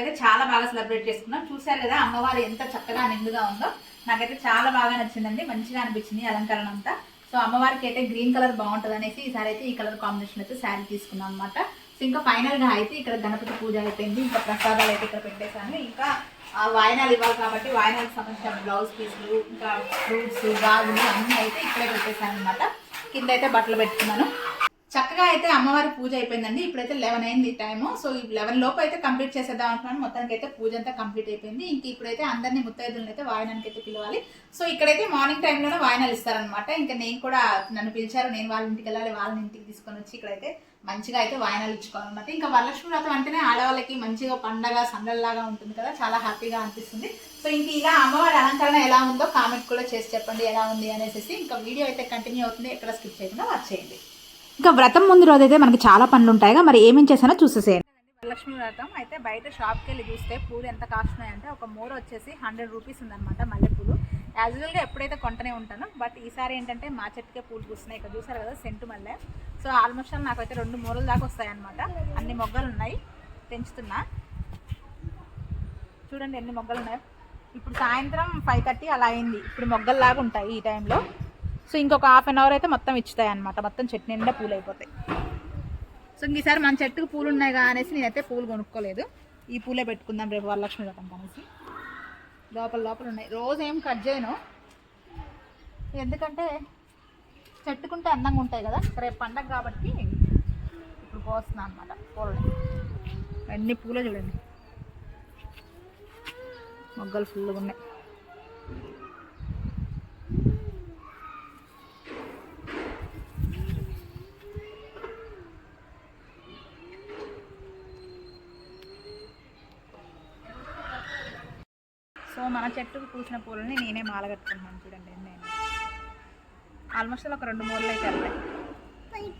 అయితే చాలా బాగా సెలబ్రేట్ చేసుకున్నాం. చూశారు కదా అమ్మవారు ఎంత చక్కగా నిండుగా ఉందో. నాకైతే చాలా బాగా నచ్చిందండి. మంచిగా అనిపించింది అలంకరణ అంతా. సో అమ్మవారికి అయితే గ్రీన్ కలర్ బాగుంటుంది అనేసి ఈసారి అయితే ఈ కలర్ కాంబినేషన్ అయితే శారీ తీసుకున్నాం అనమాట సో ఇంకా ఫైనల్గా అయితే ఇక్కడ గణపతి పూజ అయిపోయింది. ఇంకా ప్రసాదాలు అయితే ఇక్కడ పెట్టేశాను. ఇంకా వాయినాలు వాయనాలు ఇవ్వాలి కాబట్టి వాయనాలకు సంబంధించిన బ్లౌజ్ పీసులు ఇంకా ఫ్రూట్స్ గాజులు అన్నీ అయితే ఇక్కడే పెట్టేశాను అనమాట కింద అయితే బట్టలు పెట్టుకున్నాను. చక్కగా అయితే అమ్మవారి పూజ అయిపోయిందండి. ఇప్పుడైతే లెవెన్ అయింది టైము సో ఈ లెవెన్ లోపు అయితే కంప్లీట్ చేసేద్దాం అనుకున్నాను. మొత్తానికి అయితే పూజ అంతా కంప్లీట్ అయిపోయింది. ఇంక ఇప్పుడైతే అందరినీ ముత్తైదులను అయితే వాయనానికి అయితే పిలవాలి. సో ఇక్కడైతే మార్నింగ్ టైంలోనే వాయనాలు ఇస్తారనమాట ఇంకా నేను కూడా నన్ను పిలిచారు. నేను వాళ్ళ ఇంటికి వెళ్ళాలి. వాళ్ళని ఇంటికి తీసుకొని వచ్చి ఇక్కడైతే మంచిగా అయితే వాయనాలు ఇచ్చుకోవాలన్నమాట. ఇంకా వరలక్ష్మి వ్రతం అంటేనే ఆడవాళ్ళకి మంచిగా పండగ సందడిలాగా ఉంటుంది కదా. చాలా హ్యాపీగా అనిపిస్తుంది. సో ఇంక ఇలా అమ్మవారి అలంకరణ ఎలా ఉందో కామెంట్ కూడా చేసి చెప్పండి. ఎలా ఉంది అనేసి ఇంకా వీడియో అయితే కంటిన్యూ అవుతుంది. ఎక్కడ స్కిప్ చేయకుండా వచ్చేయండి ఇంకా వ్రతం ముందు రోజు అయితే మనకి చాలా పనులు ఉంటాయిగా మరి ఏమేం చేశానో చూసేసేయండి. వరలక్ష్మి వ్రతం అయితే బయట షాప్కి వెళ్ళి చూస్తే పూలు ఎంత కాస్తున్నాయంటే ఒక మూర వచ్చేసి హండ్రెడ్ రూపీస్ ఉందన్నమాట మల్లెపూలు. యాజువల్గా ఎప్పుడైతే కొంటనే ఉంటాను బట్ ఈసారి ఏంటంటే మా చెట్టుకే పూలు పూస్తున్నాయి. ఇక్కడ చూసారు కదా సెంటు మల్లె. సో ఆల్మోస్ట్ నాకు అయితే రెండు మూరలు దాకా వస్తాయన్నమాట. అన్ని మొగ్గలు ఉన్నాయి పెంచుతున్నా. చూడండి ఎన్ని మొగ్గలు ఉన్నాయి ఇప్పుడు సాయంత్రం ఫైవ్ థర్టీ అలా అయింది. ఇప్పుడు మొగ్గల్లాగా ఉంటాయి ఈ టైంలో సో ఇంకొక హాఫ్ అన్ అవర్ అయితే మొత్తం ఇచ్చుతాయి అనమాట మొత్తం చెట్టు నిండా పూలు అయిపోతాయి. సో ఈసారి మన చెట్టుకు పూలు ఉన్నాయి కదా అనేసి నేనైతే పూలు కొనుక్కోలేదు. ఈ పూలే పెట్టుకుందాం రేపు వరలక్ష్మి వ్రతం అనేసి. లోపల లోపల ఉన్నాయి. రోజు ఏం కట్ చేయను. ఎందుకంటే చెట్టుకుంటే అందంగా ఉంటాయి కదా. రేపు పండగ కాబట్టి ఇప్పుడు పోస్తున్నా అనమాట పూలని అన్ని పూలే చూడండి. మొగ్గలు ఫుల్గా ఉన్నాయి. సో మన చెట్టుకు పూసిన పూలని నేనే మాల కట్టుకుంటున్నాను చూడండి నేను. ఆల్మోస్ట్ ఒక రెండు మూలలు అయితే వెళ్ళాయి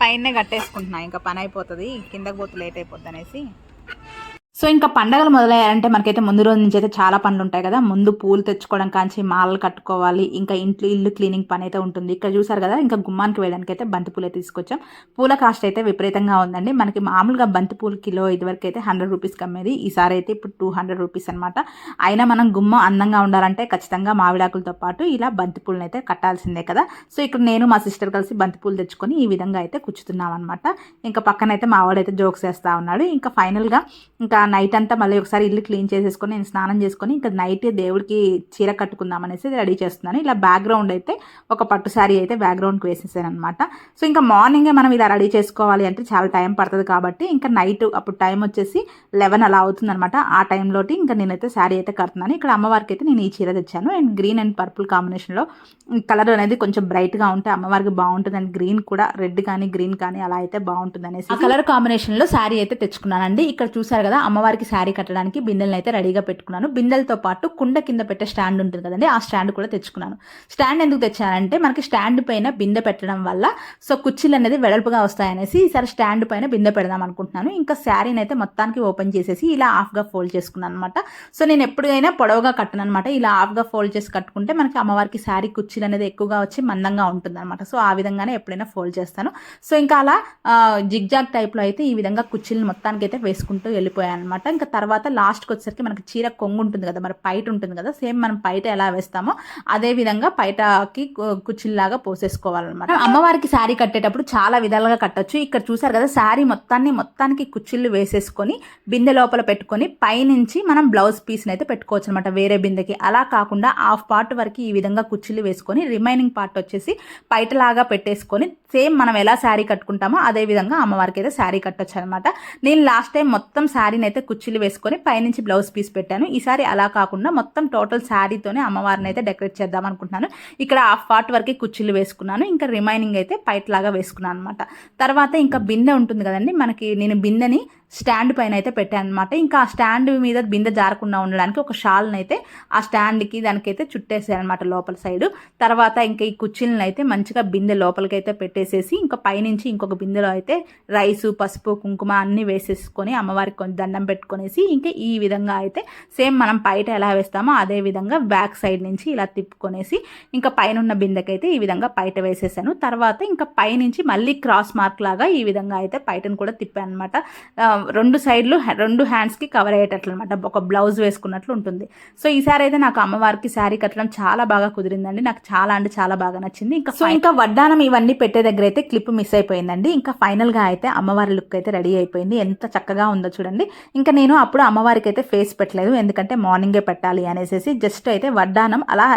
పైన కట్టేసుకుంటున్నా ఇంకా పని అయిపోతుంది కిందకి పోతే లేట్ అయిపోద్ది అనేసి. సో ఇంకా పండగలు మొదలయ్యారంటే మనకైతే ముందు రోజు నుంచి అయితే చాలా పనులు ఉంటాయి కదా. ముందు పూలు తెచ్చుకోవడం కాంచి మాలలు కట్టుకోవాలి. ఇంకా ఇంట్లో ఇల్లు క్లీనింగ్ పని అయితే ఉంటుంది. ఇక్కడ చూసారు కదా ఇంకా గుమ్మానికి వేయడానికి అయితే బంతి పూలే తీసుకొచ్చాం. పూల కాస్ట్ అయితే విపరీతంగా ఉందండి. మనకి మామూలుగా బంతి పూలు కిలో ఇదివరకు అయితే హండ్రెడ్ రూపీస్కి అమ్మేది. ఈసారి అయితే ఇప్పుడు టూ హండ్రెడ్ రూపీస్ అనమాట అయినా మనం గుమ్మం అందంగా ఉండాలంటే ఖచ్చితంగా మామిడాకులతో పాటు ఇలా బంతి పూలను అయితే కట్టాల్సిందే కదా. సో ఇక్కడ నేను మా సిస్టర్ కలిసి బంతి పూలు తెచ్చుకొని ఈ విధంగా అయితే కూర్చుతున్నాం అనమాట ఇంకా పక్కన అయితే మావాడైతే జోక్స్ వేస్తూ ఉన్నాడు. ఇంకా ఫైనల్గా ఇంకా నైట్ అంతా మళ్ళీ ఒకసారి ఇల్లు క్లీన్ చేసేసుకొని నేను స్నానం చేసుకొని ఇంకా నైట్ దేవుడికి చీర కట్టుకుందాం అనేసి రెడీ చేస్తున్నాను. ఇలా బ్యాక్గ్రౌండ్ అయితే ఒక పట్టు శారీ అయితే బ్యాక్గ్రౌండ్కి వేసేసాను అనమాట సో ఇంకా మార్నింగే మనం ఇలా రెడీ చేసుకోవాలి అంటే చాలా టైం పడుతుంది కాబట్టి ఇంకా నైట్ అప్పుడు టైం వచ్చేసి లెవెన్ అలా అవుతుంది అనమాట ఆ టైంలోటి ఇంకా నేనైతే శారీ అయితే కడుతున్నాను. ఇక్కడ అమ్మవారికి అయితే నేను ఈ చీర తెచ్చాను. అండ్ గ్రీన్ అండ్ పర్పుల్ కాంబినేషన్లో కలర్ అనేది కొంచెం బ్రైట్గా ఉంటే అమ్మవారికి బాగుంటుంది. అండ్ గ్రీన్ కూడా రెడ్ కానీ గ్రీన్ కానీ అలా అయితే బాగుంటుంది అనేసి కలర్ కాంబినేషన్లో శారీ అయితే తెచ్చుకున్నానండి. ఇక్కడ చూసారు కదా అమ్మవారికి శారీ కట్టడానికి బిందెలను అయితే రెడీగా పెట్టుకున్నాను. బిందెలతో పాటు కుండ కింద పెట్టే స్టాండ్ ఉంటుంది కదండి ఆ స్టాండ్ కూడా తెచ్చుకున్నాను. స్టాండ్ ఎందుకు తెచ్చానంటే మనకి స్టాండ్ పైన బిందె పెట్టడం వల్ల సో కుర్చీలు అనేది వెడల్పుగా వస్తాయనేసి ఈసారి స్టాండ్ పైన బిందె పెడదాం అనుకుంటున్నాను. ఇంకా శారీని అయితే మొత్తానికి ఓపెన్ చేసేసి ఇలా హాఫ్గా ఫోల్డ్ చేసుకున్నాను అనమాట సో నేను ఎప్పుడైనా పొడవుగా కట్టను అనమాట ఇలా హాఫ్గా ఫోల్డ్ చేసి కట్టుకుంటే మనకి అమ్మవారికి శారీ కుర్చీలు అనేది ఎక్కువగా వచ్చి మందంగా ఉంటుంది అనమాట సో ఆ విధంగానే ఎప్పుడైనా ఫోల్డ్ చేస్తాను. సో ఇంకా అలా జిగ్జాగ్ టైప్లో అయితే ఈ విధంగా కుర్చీలను మొత్తానికి అయితే వేసుకుంటూ వెళ్ళిపోయాను అనమాట ఇంకా తర్వాత లాస్ట్కి వచ్చేసరికి మనకి చీర కొంగు ఉంటుంది కదా మరి పైట ఉంటుంది కదా సేమ్ మనం పైట ఎలా వేస్తామో అదే విధంగా పైటకి కుర్చీలాగా పోసేసుకోవాలన్నమాట. అమ్మవారికి శారీ కట్టేటప్పుడు చాలా విధాలుగా కట్టొచ్చు. ఇక్కడ చూసారు కదా శారీ మొత్తాన్ని మొత్తానికి కుచ్చిళ్ళు వేసేసుకొని బిందె లోపల పెట్టుకొని పైనుంచి మనం బ్లౌజ్ పీస్ని అయితే పెట్టుకోవచ్చు అనమాట వేరే బిందెకి. అలా కాకుండా హాఫ్ పార్ట్ వరకు ఈ విధంగా కుచ్చిళ్ళు వేసుకొని రిమైనింగ్ పార్ట్ వచ్చేసి పైటలాగా పెట్టేసుకొని సేమ్ మనం ఎలా శారీ కట్టుకుంటామో అదే విధంగా అమ్మవారికి అయితే శారీ కట్టొచ్చు అనమాట నేను లాస్ట్ టైం మొత్తం శారీని అయితే కుచ్చిళ్ళు వేసుకొని పైనుంచి బ్లౌజ్ పీస్ పెట్టాను. ఈసారి అలా కాకుండా మొత్తం టోటల్ శారీతోనే అమ్మవారిని అయితే డెకరేట్ చేద్దాం అనుకుంటున్నాను. ఇక్కడ హాఫ్ పార్ట్ వరకే కుచ్చిళ్ళు వేసుకున్నాను. ఇంకా రిమైనింగ్ అయితే పైట్ లాగా వేసుకున్నాను అనమాట తర్వాత ఇంకా బిందె ఉంటుంది కదండి. మనకి నేను బిందెని స్టాండ్ పైన అయితే పెట్టాను అనమాట ఇంకా ఆ స్టాండ్ మీద బిందె జారకుండా ఉండడానికి ఒక షాల్ని అయితే ఆ స్టాండ్కి దానికైతే చుట్టేసాను అనమాట లోపల సైడ్. తర్వాత ఇంకా ఈ కుర్చీలను అయితే మంచిగా బిందె లోపలికి అయితే పెట్టేసేసి ఇంకా పైనుంచి ఇంకొక బిందెలో అయితే రైసు పసుపు కుంకుమ అన్నీ వేసేసుకొని అమ్మవారికి కొంచెం దండం పెట్టుకునేసి ఇంకా ఈ విధంగా అయితే సేమ్ మనం బయట ఎలా వేస్తామో అదే విధంగా బ్యాక్ సైడ్ నుంచి ఇలా తిప్పుకొనేసి ఇంకా పైన ఉన్న బిందెకైతే ఈ విధంగా బయట వేసేసాను. తర్వాత ఇంకా పైనుంచి మళ్ళీ క్రాస్ మార్క్ లాగా ఈ విధంగా అయితే పైటను కూడా తిప్పాను అనమాట రెండు సైడ్లు రెండు హ్యాండ్స్కి కవర్ అయ్యేటట్లు అనమాట ఒక బ్లౌజ్ వేసుకున్నట్లు ఉంటుంది. సో ఈసారి అయితే నాకు అమ్మవారికి శారీ కట్టడం చాలా బాగా కుదిరిందండి. నాకు చాలా అంటే చాలా బాగా నచ్చింది. ఇంకా సో ఇంకా వడ్డానం ఇవన్నీ పెట్టే దగ్గర అయితే క్లిప్ మిస్ అయిపోయిందండి. ఇంకా ఫైనల్గా అయితే అమ్మవారి లుక్ అయితే రెడీ అయిపోయింది. ఎంత చక్కగా ఉందో చూడండి. ఇంకా నేను అప్పుడు అమ్మవారికి అయితే ఫేస్ పెట్టలేదు. ఎందుకంటే మార్నింగే పెట్టాలి అనేసి జస్ట్ అయితే వడ్డానం అలా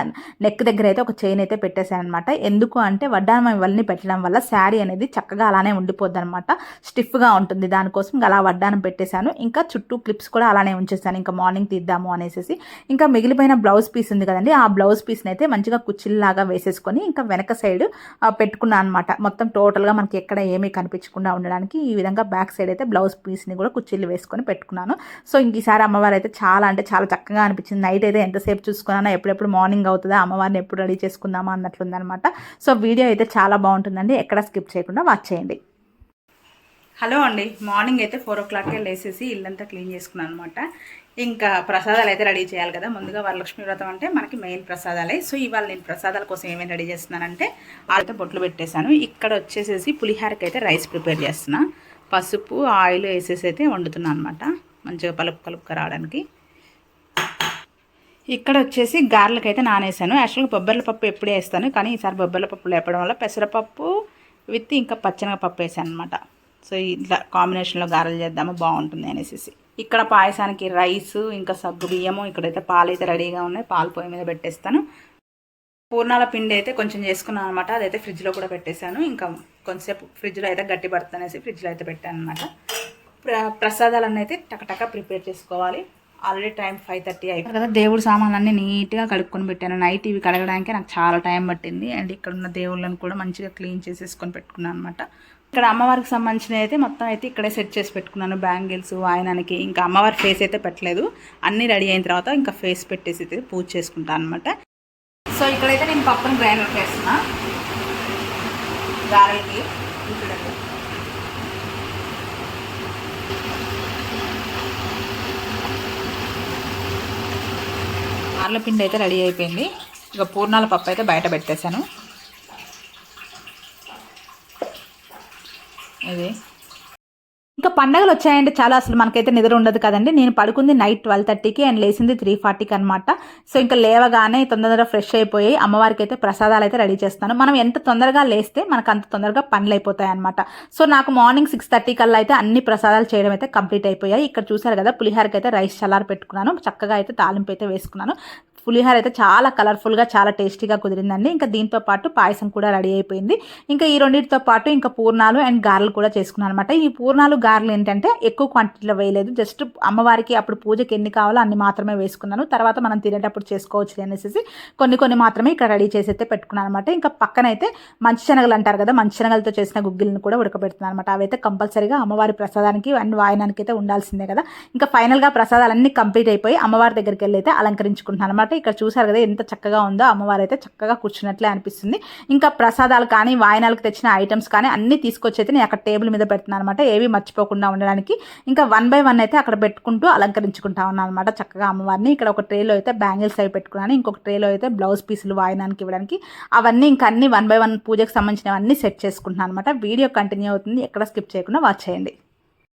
నెక్ దగ్గర అయితే ఒక చైన్ అయితే పెట్టేశాను అనమాట ఎందుకు అంటే వడ్డానం ఇవన్నీ పెట్టడం వల్ల శారీ అనేది చక్కగా అలానే ఉండిపోద్ది అనమాట స్టిఫ్గా ఉంటుంది. దానికోసం అలా వడ్డానం పెట్టేశాను. ఇంకా చుట్టూ క్లిప్స్ కూడా అలానే ఉంచేసాను ఇంకా మార్నింగ్ తీద్దాము అనేసి ఇంకా మిగిలిపోయిన బ్లౌజ్ పీస్ ఉంది కదండి ఆ బ్లౌజ్ పీస్ని అయితే మంచిగా కుచ్చిల్లాగా వేసేసుకొని ఇంకా వెనక సైడ్ పెట్టుకున్నాను అనమాట మొత్తం టోటల్గా మనకి ఎక్కడ ఏమీ కనిపించకుండా ఉండడానికి ఈ విధంగా బ్యాక్ సైడ్ అయితే బ్లౌజ్ పీస్ని కూడా కుచ్చిళ్ళు వేసుకొని పెట్టుకున్నాను. సో ఇంక ఈసారి అమ్మవారు అయితే చాలా అంటే చాలా చక్కగా అనిపించింది. నైట్ అయితే ఎంతసేపు చూసుకున్నానో ఎప్పుడెప్పుడు మార్నింగ్ అవుతుందా అమ్మవారిని ఎప్పుడు రెడీ చేసుకుందామా అన్నట్లుందనమాట సో వీడియో అయితే చాలా బాగుంటుందండి. ఎక్కడ స్కిప్ చేయకుండా వాచ్ చేయండి. హలో అండి. మార్నింగ్ అయితే ఫోర్ ఓ క్లాక్కే లేసేసి ఇల్లంతా క్లీన్ చేసుకున్నాను అనమాట ఇంకా ప్రసాదాలు అయితే రెడీ చేయాలి కదా. ముందుగా వరలక్ష్మి వ్రతం అంటే మనకి మెయిన్ ప్రసాదాలే. సో ఇవాళ నేను ప్రసాదాల కోసం ఏమేమి రెడీ చేస్తున్నానంటే ఆడితే బొట్లు పెట్టేశాను. ఇక్కడ వచ్చేసేసి పులిహారకి అయితే రైస్ ప్రిపేర్ చేస్తున్నా. పసుపు ఆయిల్ వేసేసి అయితే వండుతున్నాను అనమాట మంచిగా పలుపు కలుపుక రావడానికి. ఇక్కడ వచ్చేసి గారెలకు అయితే నానేసాను. యాక్చువల్గా బొబ్బర్ల పప్పు ఎప్పుడే వేస్తాను కానీ ఈసారి బొబ్బర్ల పప్పు లేపడం వల్ల పెసరపప్పు విత్ ఇంకా పచ్చనగపప్పు వేసాను అనమాట సో ఇట్లా కాంబినేషన్లో గారెలు చేద్దాము? బాగుంటుంది అనేసి. ఇక్కడ పాయసానికి రైస్ ఇంకా సగ్గు బియ్యము ఇక్కడైతే పాలు అయితే రెడీగా ఉన్నాయి. పాలు పొయ్యి మీద పెట్టేస్తాను. పూర్ణాల పిండి అయితే కొంచెం చేసుకున్నాను అనమాట అదైతే ఫ్రిడ్జ్లో కూడా పెట్టేశాను. ఇంకా కొంచెంసేపు ఫ్రిడ్జ్లో అయితే గట్టి పడుతుంది అనేసి ఫ్రిడ్జ్లో అయితే పెట్టాను అనమాట ప్ర ప్రసాదాలన్నీ అయితే టకటక ప్రిపేర్ చేసుకోవాలి. ఆల్రెడీ టైం ఫైవ్ థర్టీ అయిపోయింది కదా దేవుడు సామాన్లన్నీ నీట్గా కడుక్కొని పెట్టాను. నైట్ ఇవి కడగడానికి నాకు చాలా టైం పట్టింది. అండ్ ఇక్కడ ఉన్న దేవుళ్ళని కూడా మంచిగా క్లీన్ చేసేసుకొని పెట్టుకున్నాను అనమాట ఇక్కడ అమ్మవారికి సంబంధించినవి అయితే మొత్తం అయితే ఇక్కడే సెట్ చేసి పెట్టుకున్నాను. బ్యాంగిల్స్ ఆయనకి ఇంకా అమ్మవారి ఫేస్ అయితే పెట్టలేదు. అన్నీ రెడీ అయిన తర్వాత ఇంకా ఫేస్ పెట్టేసి అయితే పూజ చేసుకుంటాను అనమాట సో ఇక్కడైతే నేను పప్పును గ్రైండర్ చేస్తున్నా. గారెలకి చూడండి ఆర్ల పిండి అయితే రెడీ అయిపోయింది. ఇక పూర్ణాల పప్పు అయితే బయట పెట్టేశాను. ఇది. ఇంకా పండగలు వచ్చాయంటే చాలా అసలు మనకైతే నిద్ర ఉండదు కదండి. నేను పడుకుంది నైట్ ట్వెల్వ్ థర్టీకి అండ్ లేచింది త్రీ ఫార్టీకి అనమాట సో ఇంకా లేవగానే తొందరగా ఫ్రెష్ అయిపోయి అమ్మవారికి అయితే ప్రసాదాలు అయితే రెడీ చేస్తాను. మనం ఎంత తొందరగా లేస్తే మనకు అంత తొందరగా పనులు అయిపోతాయి అనమాట సో నాకు మార్నింగ్ సిక్స్ థర్టీ కల్లా అయితే అన్ని ప్రసాదాలు చేయడం అయితే కంప్లీట్ అయిపోయాయి. ఇక్కడ చూసారు కదా పులిహారకి అయితే రైస్ చల్లారి పెట్టుకున్నాను. చక్కగా అయితే తాలింపు అయితే వేసుకున్నాను. పులిహోర అయితే చాలా కలర్ఫుల్గా చాలా టేస్టీగా కుదిరిందండి. ఇంకా దీంతో పాటు పాయసం కూడా రెడీ అయిపోయింది. ఇంకా ఈ రెండింటితో పాటు ఇంకా పూర్ణాలు అండ్ గారెలు కూడా చేసుకున్నాను అనమాట ఈ పూర్ణాలు గారెలు ఏంటంటే ఎక్కువ క్వాంటిటీలో వేయలేదు. జస్ట్ అమ్మవారికి అప్పుడు పూజకి ఎన్ని కావాలో అన్ని మాత్రమే వేసుకున్నాను. తర్వాత మనం తినేటప్పుడు చేసుకోవచ్చు అనేసి కొన్ని కొన్ని మాత్రమే ఇక్కడ రెడీ చేసి అయితే పెట్టుకున్నాను అనమాట ఇంకా పక్కనైతే మంచి శనగలు అంటారు కదా మంచి శనగలతో చేసిన గుగ్గిలను కూడా ఉడకబెడుతున్నాను అనమాట అవైతే కంపల్సరీగా అమ్మవారి ప్రసాదానికి అండ్ వాయనానికి అయితే ఉండాల్సిందే కదా. ఇంకా ఫైనల్గా ప్రసాదాలన్నీ కంప్లీట్ అయిపోయి అమ్మవారి దగ్గరికి వెళ్ళి అయితే అలంకరించుకుంటున్నాను అనమాట ఇక్కడ చూసారు కదా ఎంత చక్కగా ఉందో అమ్మవారు అయితే చక్కగా కూర్చున్నట్లే అనిపిస్తుంది. ఇంకా ప్రసాదాలు కానీ వాయనాలకు తెచ్చిన ఐటమ్స్ కానీ అన్నీ తీసుకొచ్చి అయితే నేను అక్కడ టేబుల్ మీద పెడుతున్నాను అనమాట ఏవి మర్చిపోకుండా ఉండడానికి. ఇంకా వన్ బై వన్ అయితే అక్కడ పెట్టుకుంటూ అలంకరించుకుంటా ఉన్నాను అనమాట చక్కగా అమ్మవారిని. ఇక్కడ ఒక ట్రేలో అయితే బ్యాంగిల్స్ అవి పెట్టుకున్నాను. ఇంకొక ట్రేలో అయితే బ్లౌజ్ పీసులు వాయనానికి ఇవ్వడానికి. అవన్నీ ఇంకా అన్ని వన్ బై వన్ పూజకు సంబంధించినవన్నీ సెట్ చేసుకుంటున్నాను అనమాట వీడియో కంటిన్యూ అవుతుంది. ఎక్కడ స్కిప్ చేయకుండా వాచ్ చేయండి.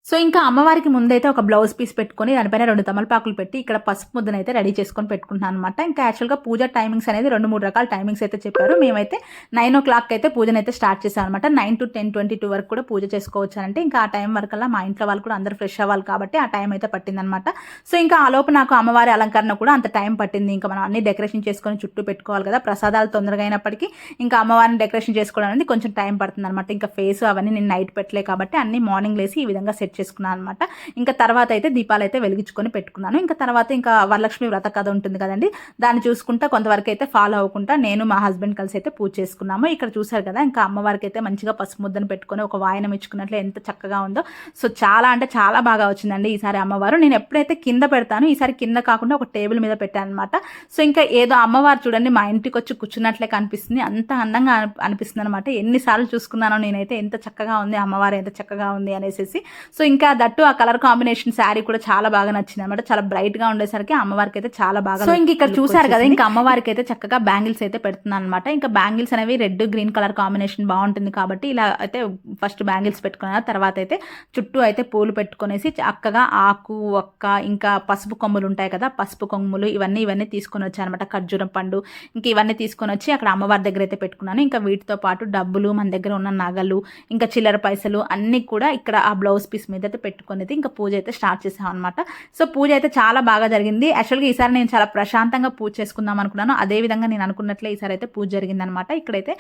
సో ఇంకా అమ్మవారికి ముందైతే ఒక బ్లౌజ్ పీస్ పెట్టుకొని దానిపైన రెండు తమలపాకులు పెట్టి ఇక్కడ పసుపు ముద్దను అయితే రెడీ చేసుకొని పెట్టుకుంటున్నాను అనమాట ఇంకా యాక్చువల్గా పూజ టైమింగ్స్ అనేది రెండు మూడు రకాల టైమింగ్స్ అయితే చెప్పారు. మేమైతే నైన్ ఓ క్లాక్ అయితే పూజను అయితే స్టార్ట్ చేసాం అనమాట nine to ten twenty two వరకు కూడా పూజ చేసుకోవచ్చు అంటే ఇంకా ఆ టైం వరకల్లా మా ఇంట్లో వాళ్ళు కూడా అందరూ ఫ్రెష్ అవ్వాలి కాబట్టి ఆ టైం అయితే పట్టిందనమాట సో ఇంకా ఆ లోపు నాకు అమ్మవారి అలంకరణ కూడా అంత టైం పట్టింది. ఇంకా మనం అన్ని డెకరేషన్ చేసుకొని చుట్టూ పెట్టుకోవాలి కదా ప్రసాదాలు తొందరగా అయినప్పటికీ ఇంకా అమ్మవారిని డెకరేషన్ చేసుకోవడం అనేది కొంచెం టైం పడుతుంది అనమాట ఇంకా ఫేస్ అవన్నీ నేను నైట్ పెట్టలే కాబట్టి అన్ని మార్నింగ్ లేసి ఈ విధంగా సెట్ తెచ్చేసుకున్నాను అనమాట ఇంకా తర్వాత అయితే దీపాలు అయితే వెలిగించుకొని పెట్టుకున్నాను. ఇంకా తర్వాత ఇంకా వరలక్ష్మి వ్రత కథ ఉంటుంది కదండి దాన్ని చూసుకుంటా కొంతవరకు అయితే ఫాలో అవ్వకుండా నేను మా హస్బెండ్ కలిసి అయితే పూజ చేసుకున్నాము. ఇక్కడ చూసారు కదా ఇంకా అమ్మవారికి అయితే మంచిగా పసుపు ముద్దను పెట్టుకొని ఒక వాయనం ఇచ్చుకున్నట్లు ఎంత చక్కగా ఉందో. సో చాలా అంటే చాలా బాగా వచ్చిందండి ఈసారి అమ్మవారు. నేను ఎప్పుడైతే కింద పెడతాను ఈసారి కింద కాకుండా ఒక టేబుల్ మీద పెట్టాను అనమాట సో ఇంకా ఏదో అమ్మవారు చూడండి మా ఇంటికి వచ్చి కూర్చున్నట్లే కనిపిస్తుంది. అంత అందంగా అనిపిస్తుంది అనమాట ఎన్నిసార్లు చూసుకున్నానో నేనైతే ఎంత చక్కగా ఉంది అమ్మవారు ఎంత చక్కగా ఉంది అనేసి సో ఇంకా దట్టు ఆ కలర్ కాంబినేషన్ శారీ కూడా చాలా బాగా నచ్చింది అనమాట చాలా బ్రైట్గా ఉండేసరికి అమ్మవారికి అయితే చాలా బాగా సో ఇంక ఇక్కడ చూసారు కదా ఇంకా అమ్మవారికి అయితే చక్కగా బ్యాంగిల్స్ అయితే పెడుతున్నాను అనమాట ఇంకా బ్యాంగిల్స్ అనేవి రెడ్ గ్రీన్ కలర్ కాంబినేషన్ బాగుంటుంది కాబట్టి ఇలా అయితే ఫస్ట్ బ్యాంగిల్స్ పెట్టుకున్నాను తర్వాత అయితే చుట్టూ అయితే పూలు పెట్టుకునేసి చక్కగా ఆకు ఒక్క ఇంకా పసుపు కొమ్ములు ఉంటాయి కదా పసుపు కొమ్ములు ఇవన్నీ ఇవన్నీ తీసుకొని వచ్చాను అనమాట ఖర్జూరం పండు ఇంకా ఇవన్నీ తీసుకొని వచ్చి అక్కడ అమ్మవారి దగ్గర అయితే పెట్టుకున్నాను. ఇంకా వీటితో పాటు డబ్బులు మన దగ్గర ఉన్న నగలు ఇంకా చిల్లర పైసలు అన్నీ కూడా ఇక్కడ ఆ బ్లౌజ్ పీస్ మీద అయితే పెట్టుకునేది. ఇంకా పూజ అయితే స్టార్ట్ చేసాం అనమాట సో పూజ అయితే చాలా బాగా జరిగింది. యాక్చువల్గా ఈసారి నేను చాలా ప్రశాంతంగా పూజ చేసుకుందాం అనుకున్నాను. అదే విధంగా నేను అనుకున్నట్లే ఈసారి అయితే పూజ జరిగింది అనమాట ఇక్కడైతే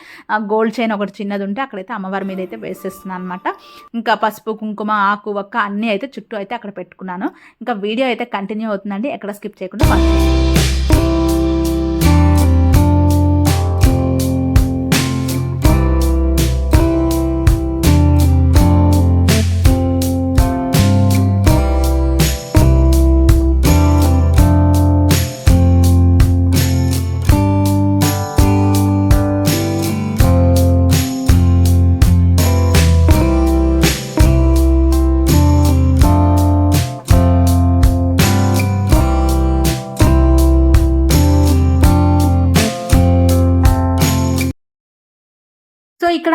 గోల్డ్ చైన్ ఒకటి చిన్నది ఉంటే అక్కడైతే అమ్మవారి మీద అయితే వేసేస్తున్నాను అనమాట ఇంకా పసుపు కుంకుమ ఆకు ఒక్క అన్నీ అయితే చుట్టూ అయితే అక్కడ పెట్టుకున్నాను. ఇంకా వీడియో అయితే కంటిన్యూ అవుతుందండి. ఎక్కడ స్కిప్ చేయకుండా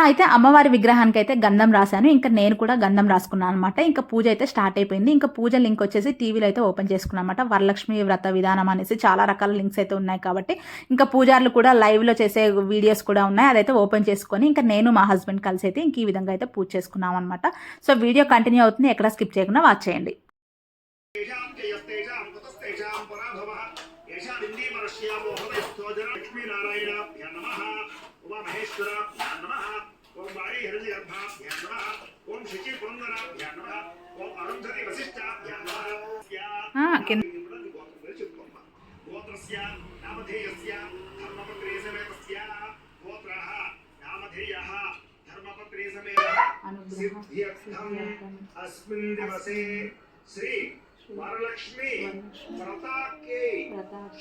అయితే అమ్మవారి విగ్రహానికి అయితే గంధం రాశాను. ఇంకా నేను కూడా గంధం రాసుకున్నాను అనమాట ఇంకా పూజ అయితే స్టార్ట్ అయిపోయింది. ఇంకా పూజ లింక్ వచ్చేసి టీవీలో అయితే ఓపెన్ చేసుకున్నాను అనమాట వరలక్ష్మి వ్రత విధానం అనేసి చాలా రకాల లింక్స్ అయితే ఉన్నాయి కాబట్టి. ఇంకా పూజార్లు కూడా లైవ్లో చేసే వీడియోస్ కూడా ఉన్నాయి. అదైతే ఓపెన్ చేసుకొని ఇంకా నేను మా హస్బెండ్ కలిసి అయితే ఇంక ఈ విధంగా అయితే పూజ చేసుకున్నాం అనమాట సో వీడియో కంటిన్యూ అవుతుంది. ఎక్కడ స్కిప్ చేయకుండా వాచ్ చేయండి. ఉమా మహేశ్వర నమ. वारी हृदयर्भाभ्यां नमः ॐ शिचिपुरन्दराभ्यां नमः ॐ अरुन्धति वसिष्ठाभ्यां नमः हाँ किं गोत्रस्य नामधेयस्य धर्मपत्रे समेतस्य गोत्रः नामधेयः धर्मपत्रे समेतः सिद्ध्यर्थम् अस्मिन् दिवसे श्री वरलक्ष्मी व्रताख्ये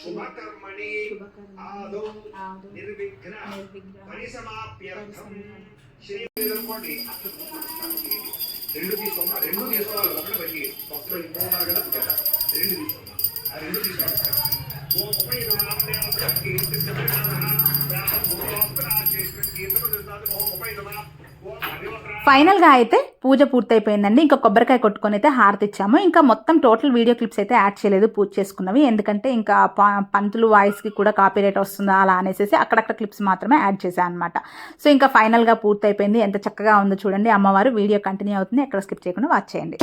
शुभकर्मणि आदौ निर्विघ्न परिसमाप्यर्थम् శ్రీ అనుకోండి రెండు తీసుకున్నా రెండు తీసుకోవాలి ఒకటి బట్టి భక్తులు ఇంకో ఉన్నారు కదా కదా రెండు తీసుకోమా ఆ రెండు తీసుకోవాలి ఫైనల్గా అయితే పూజ పూర్తయిపోయిందండి. ఇంకా కొబ్బరికాయ కొట్టుకొని అయితే హారతి ఇచ్చాము. ఇంకా మొత్తం టోటల్ వీడియో క్లిప్స్ అయితే యాడ్ చేయలేదు పూజ చేసుకున్నవి. ఎందుకంటే ఇంకా ప- పంతులు వాయిస్కి కూడా కాపీరైట్ వస్తుందా అలా అనేసి అక్కడక్కడ క్లిప్స్ మాత్రమే యాడ్ చేశాను అనమాట సో ఇంకా ఫైనల్గా పూర్తయిపోయింది. ఎంత చక్కగా ఉందో చూడండి. అమ్మవారు వీడియో కంటిన్యూ అవుతుంది. ఎక్కడ స్కిప్ చేయకుండా వాచ్ చేయండి.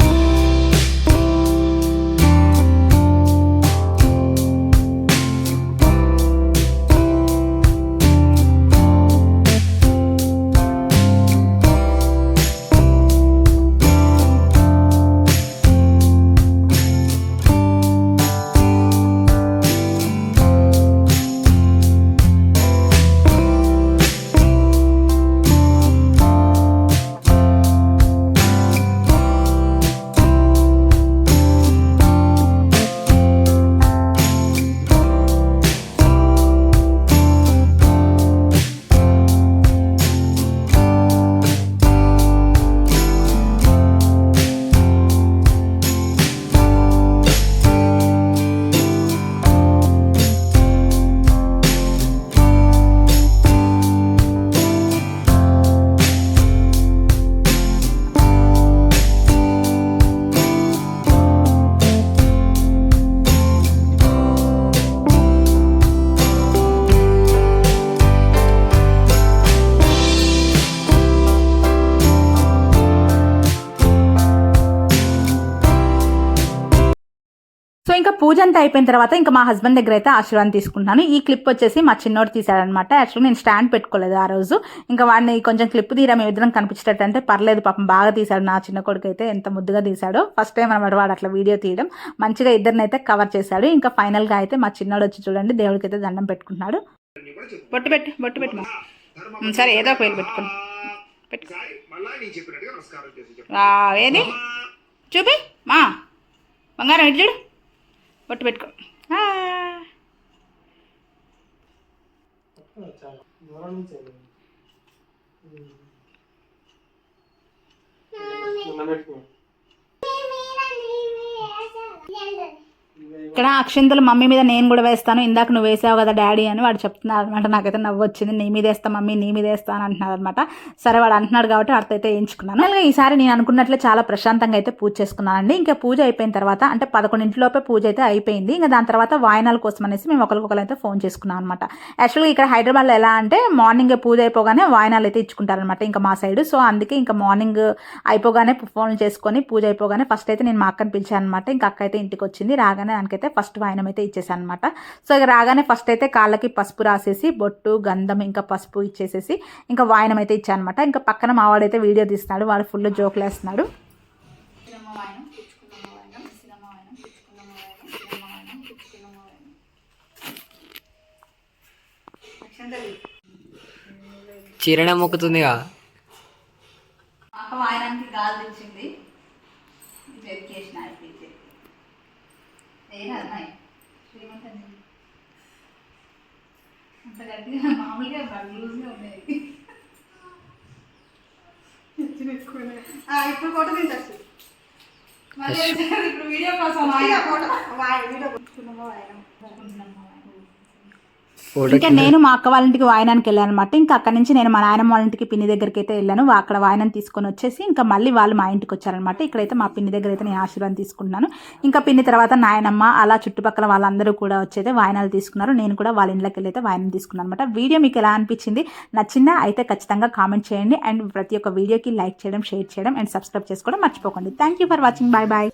సో ఇంకా పూజ అంతా అయిపోయిన తర్వాత ఇంకా మా హస్బెండ్ దగ్గర అయితే ఆశీర్వాదం తీసుకుంటున్నాను. ఈ క్లిప్ వచ్చేసి మా చిన్నోడు తీశాడనమాట. యాక్చువల్లీ నేను స్టాండ్ పెట్టుకోలేదు ఆ రోజు. ఇంకా వాడిని కొంచెం క్లిప్ తీయడం మేము ఇద్దరం కనిపించేటట్టు అంటే పర్లేదు పాపం బాగా తీశాడు నా చిన్న కొడుకు అయితే ఎంత ముద్దుగా తీశాడో. ఫస్ట్ టైం అనమాట వాడు అట్లా వీడియో తీయడం. మంచిగా ఇద్దరిని అయితే కవర్ చేశాడు. ఇంకా ఫైనల్గా అయితే మా చిన్నోడు వచ్చి చూడండి దేవుడికి అయితే దండం పెట్టుకుంటున్నాడు. బొట్టు పెట్టు బొట్టు పెట్టు సరే ఏదో పేరు వేలు ఏది? చూపి. మా. బంగారం ఇటు బొట్టు పెట్టుకో. ఆ. దూరం నుంచి పెట్టుకో ఇక్కడ అక్షింతలు మమ్మీ మీద నేను కూడా వేస్తాను. ఇందాక నువ్వు వేసావు కదా డాడీ అని వాడు చెప్తున్నాడు అనమాట. నాకైతే నవ్వు వచ్చింది. నీ మీద వేస్తా మమ్మీ నీ మీద వేస్తాను అని అంటున్నాడు అనమాట. సరే వాడు అంటున్నాడు కాబట్టి వాడితో అయితే వేయించుకున్నాను. అలాగే ఈసారి నేను అనుకున్నట్లే చాలా ప్రశాంతంగా అయితే పూజ చేసుకున్నానండి. ఇంకా పూజ అయిపోయిన తర్వాత అంటే పదకొండింటిలోపే పూజ అయితే అయిపోయింది. ఇంకా దాని తర్వాత వాయనాల కోసం అనేసి మేము ఒకరికొకరు అయితే ఫోన్ చేసుకున్నాం అనమాట. యాక్చువల్గా ఇక్కడ హైదరాబాద్లో ఎలా అంటే మార్నింగ్ పూజ అయిపోగానే వాయనాలు అయితే ఇచ్చుకుంటారనమాట ఇంకా మా సైడ్. సో అందుకే ఇంకా మార్నింగ్ అయిపోగానే ఫోన్ చేసుకొని పూజ అయిపోగానే ఫస్ట్ అయితే నేను మా అక్కని పిలిచాను అనమాట. ఇంకా అక్క అయితే ఇంటికి వచ్చింది. రాగానే దానికైతే ఫస్ట్ వాయనం అయితే ఇచ్చేసాను అనమాట సో ఇక రాగానే ఫస్ట్ అయితే కాళ్ళకి పసుపు రాసేసి బొట్టు గంధం ఇంకా పసుపు ఇచ్చేసేసి ఇంకా వాయనం అయితే ఇచ్చాను అనమాట ఇంకా పక్కన మావాడైతే వీడియో తీస్తున్నాడు వాడు ఫుల్ జోకులు వేస్తున్నాడు చీరనే మొక్కుతుందిగా. అంత గట్టిగా మామూలుగా లూజ్గా ఉన్నాయి ఆ, ఇప్పుడు ఫోటో తీసొచ్చు మళ్ళీ ఇప్పుడు వీడియో కోసం ఫోటో. వీడియో కొట్టుకున్నామో ఆయన ఫోటో ఇంకా నేను మా అక్క వాళ్ళ ఇంటికి వాయనానికి వెళ్ళాను అనమాట ఇంకా అక్కడ నుంచి నేను మా నాయనమ్మ వాళ్ళ ఇంటికి పిన్ని దగ్గరికి అయితే వెళ్ళాను. అక్కడ వాయనం తీసుకొని వచ్చేసి ఇంకా మళ్ళీ వాళ్ళు మా ఇంటికి వచ్చారనమాట ఇక్కడైతే మా పిన్ని దగ్గర అయితే నేను ఆశీర్వాదం తీసుకుంటున్నాను. ఇంకా పిన్ని తర్వాత నాయనమ్మ అలా చుట్టుపక్కల వాళ్ళందరూ కూడా వచ్చైతే వాయనాలు తీసుకున్నారు. నేను కూడా వాళ్ళ ఇంట్లోకి వెళ్ళి అయితే వాయనం తీసుకున్నాను అనమాట వీడియో మీకు ఎలా అనిపించింది? నచ్చిందా? అయితే ఖచ్చితంగా కామెంట్ చేయండి. అండ్ ప్రతి ఒక్క వీడియోకి లైక్ చేయడం షేర్ చేయడం అండ్ సబ్స్క్రైబ్ చేసుకోవడం మర్చిపోకండి. Thank you for watching bye bye